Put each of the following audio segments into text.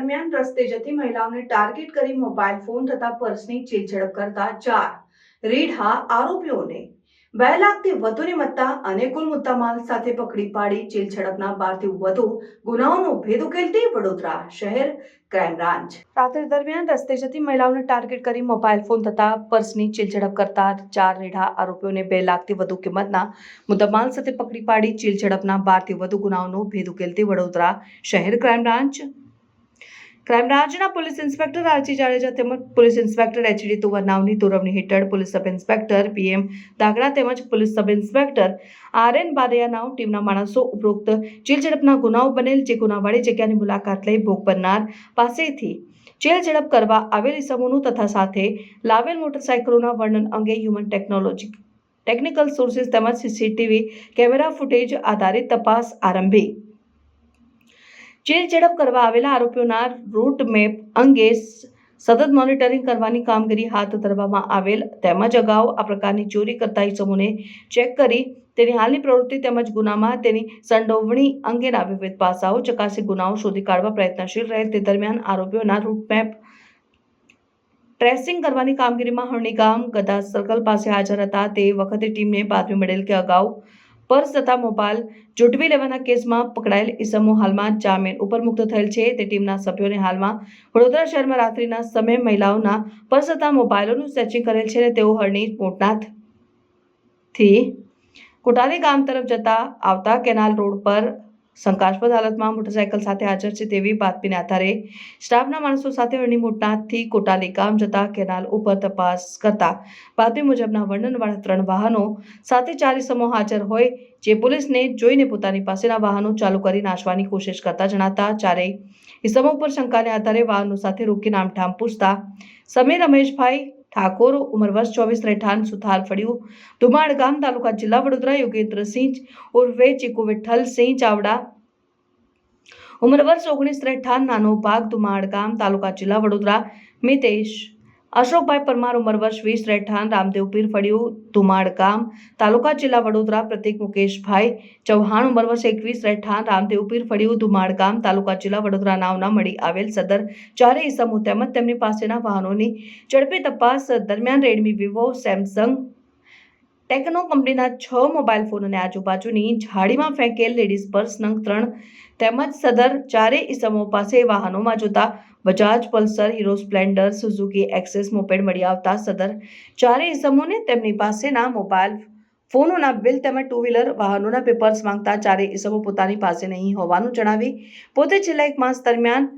દરમિયાન રસ્તે જતી મહિલાઓને ટાર્ગેટ કરી મોબાઈલ ફોન તથા પર્સની ચીલઝડપ કરતા ચાર. રીઢા આરોપીઓને બે લાખથી વધુની મત્તા અને કુલ મુદ્દામાલ સાથે પકડી પાડી ચીલઝડપના બારથી વધુ ગુનાઓનો ભેદ ઉકેલતી વડોદરા શહેર ક્રાઇમ બ્રાન્ચ. રાત્રિ દરમિયાન રસ્તે જતી મહિલાઓને ટાર્ગેટ કરી મોબાઈલ ફોન તથા પર્સની ચીલઝડપ કરતા ચાર રેઢા આરોપીઓને બે લાખથી વધુ કિંમતના મુદ્દામાલ સાથે પકડી પાડી ચીલઝડપના બારથી વધુ ગુનાઓનો ભેદ ઉકેલતી વડોદરા શહેર ક્રાઇમ બ્રાન્ચ. ક્રાઇમ બ્રાન્ચના પોલીસ ઇન્સ્પેક્ટર આરજી જાડેજા તેમજ પોલીસ ઇન્સ્પેક્ટર એચડી તુવરનાવની દોરવણી હેઠળ police sub inspector PM Dagda તેમજ police sub inspector R N બારૈયાનાઓ ટીમના માણસો ઉપરોક્ત ચીલઝડપના ગુનાઓ બનેલ જે ગુનાવાળી જગ્યાની મુલાકાત લઈ ભોગ બનનાર પાસેથી જેલ ઝડપ કરવા આવેલી સમૂહનું તથા સાથે લાવેલ મોટરસાયકલોના વર્ણન અંગે હ્યુમન ટેકનોલોજી ટેકનિકલ સોર્સિસ તેમજ સીસીટીવી કેમેરા ફૂટેજ આધારિત તપાસ આરંભી. જેલ ઝડપ કરવા આવેલા આરોપીઓના રૂટ મેપ અંગે સતત મોનિટરિંગ કરવાની કામગીરી હાથ ધરવામાં આવેલ. તેમજ અગાઉ આ પ્રકારની ચોરી કરતા ઇસમોને ચેક કરી તેની હાલની પ્રવૃત્તિ તેમજ ગુનામાં તેની સંડોવણી અંગેના વિવિધ પાસાઓ ચકાસી ગુનાઓ શોધી કાઢવા પ્રયત્નશીલ રહે તે દરમિયાન આરોપીઓના રૂટ મેપ ટ્રેસિંગ કરવાની કામગીરીમાં હરણી ગામ ગદા સર્કલ પાસે હાજર હતા. તે વખતે ટીમને બાતમી મળેલ કે અગાઉ પર્સ તથા મોબાઈલ જૂટવી લેવાના કેસમાં પકડાયેલ ઇસમો હાલમાં જામીન ઉપર મુક્ત થયેલ છે. તે ટીમના સભ્યોને હાલમાં વડોદરા શહેરમાં રાત્રિના સમયે મહિલાઓના પર્સ તથા મોબાઈલોનું સેચિંગ કરેલ છે અને તેઓ હરણી મોટનાથથી કોટાલી ગામ તરફ જતા આવતા કેનાલ રોડ પર શંકાસ્પદ હાલતમાં મોટરસાયકલ સાથે હાજર છે તેવી બાતમીને આધારે સ્ટાફના માણસો સાથે હરણી મોટનાથથી કોટાલી ગામ જતા કેનાલ ઉપર તપાસ કરતા બાતમી મુજબના વર્ણનવાળા ત્રણ વાહનો સાથે ચાર સમૂહ હાજર હોય જે પોલીસને જોઈને પોતાની પાસેના વાહનો ચાલુ કરી નાશવાની કોશિશ કરતા જણાતા ચારેય ઇસમો ઉપર શંકાને આધારે વાહનો સાથે રોકી નામઠામ પૂછતા, સમીર, રમેશભાઈ ઠાકોર, ઉંમર વર્ષ ચોવીસ, રહેઠાણ સુથાર ફળિયું. ધુમાડ ગામ તાલુકા જિલ્લા વડોદરા યોગેન્દ્રસિંહ ઉર્વે ચીકુ વિઠ્ઠલસિંહ ચાવડા. ઉંમર વર્ષ ઓગણીસ, રહેઠાણ, નાનો ભાગ, ધુમાડ ગામ તાલુકા જિલ્લા વડોદરા, મિતેશ. અશોકભાઈ પરમાર ઉંમર વર્ષ વીસ રહેઠાણ, રામદેવ પીર ફળિયું ધુમાડ ગામ તાલુકા જિલ્લા વડોદરા, પ્રતિક મુકેશભાઈ ચૌહાણ ઉંમર વર્ષ એકવીસ રહેઠાણ, રામદેવ પીર ફળિયું ધુમાડ ગામ તાલુકા જિલ્લા વડોદરા નાવના મળી આવેલ સદર ચારે ઇસમો તેમજ તેમની પાસેના વાહનોની ઝડપી તપાસ દરમિયાન રેડમી, વિવો, સેમસંગ ટેકનો કંપનીના છ મોબાઈલ ફોન અને આજુબાજુની ઝાડીમાં ફેંકેલ લેડીઝ પર્સ નંગ ત્રણ તેમજ સદર ચારે ઇસમો પાસે વાહનોમાં જોતા Bajaj Pulsar, Hero Splendor, Suzuki Access, moped મળી આવતા સદર ચારે ઇસમોને તેમની પાસેના મોબાઈલ ફોનોના બિલ તેમજ ટુ વ્હીલર વાહનોના પેપર્સ માંગતા ચારે ઇસમો પોતાની પાસે નહીં હોવાનું જણાવી પોતે છેલ્લા એક માસ દરમિયાન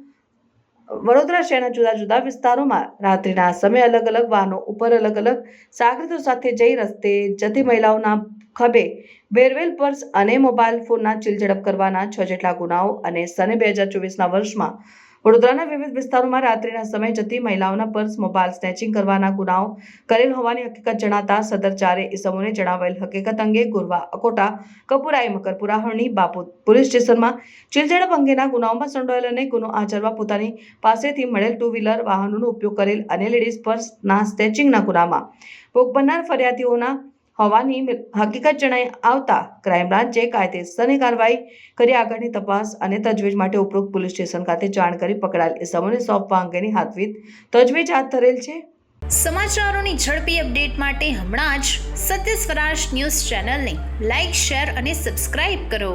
વડોદરા શહેરના જુદા જુદા વિસ્તારોમાં રાત્રિના સમયે અલગ અલગ વાહનો ઉપર અલગ અલગ સાગરીતો સાથે જઈ રસ્તે જતી મહિલાઓના ખભે બેરવેલ પર્સ અને મોબાઈલ ફોનના ચીલઝડપ કરવાના છ જેટલા ગુનાઓ અને સને બે હજાર ચોવીસના વર્ષમાં વડોદરાના વિવિધ વિસ્તારોમાં રાત્રિના સમયે જતી મહિલાઓના પર્સ, મોબાઈલ, સ્નેચિંગ કરવાના ગુનાઓ કરેલ હોવાની હકીકત જણાતા સદર ચારે ઇસમોને જણાવેલ હકીકત અંગે ગુરવા અકોટા, કપુરાઈ, મકરપુરા, હરણી, બાપુ પોલીસ સ્ટેશનમાં ચીલઝડપ અંગેના ગુનાઓમાં સંડોયેલ અને ગુનો આચરવા પોતાની પાસેથી મળેલ ટુ વ્હીલર વાહનોનો ઉપયોગ કરેલ અને લેડીઝ પર્સના સ્ટેચિંગના ગુનામાં ભોગ બનનાર ફરિયાદીઓના હોવાની હકીકત જણાઈ આવતા ક્રાઇમ બ્રાન્ચે કાયદેસરની કાર્યવાહી કરી આગળની તપાસ અને તજવીજ માટે ઉપરોક્ત પોલીસ સ્ટેશન ખાતે જાણ કરી પકડાયેલ ઇસમોને સોંપવા અંગેની હાથવીત તજવીજ હાથ ધરેલ છે. સમાચારોની ઝડપી અપડેટ માટે હમણાં જ સત્ય સ્વરાજ ન્યૂઝ ચેનલને લાઇક શેર અને સબસ્ક્રાઇબ કરો.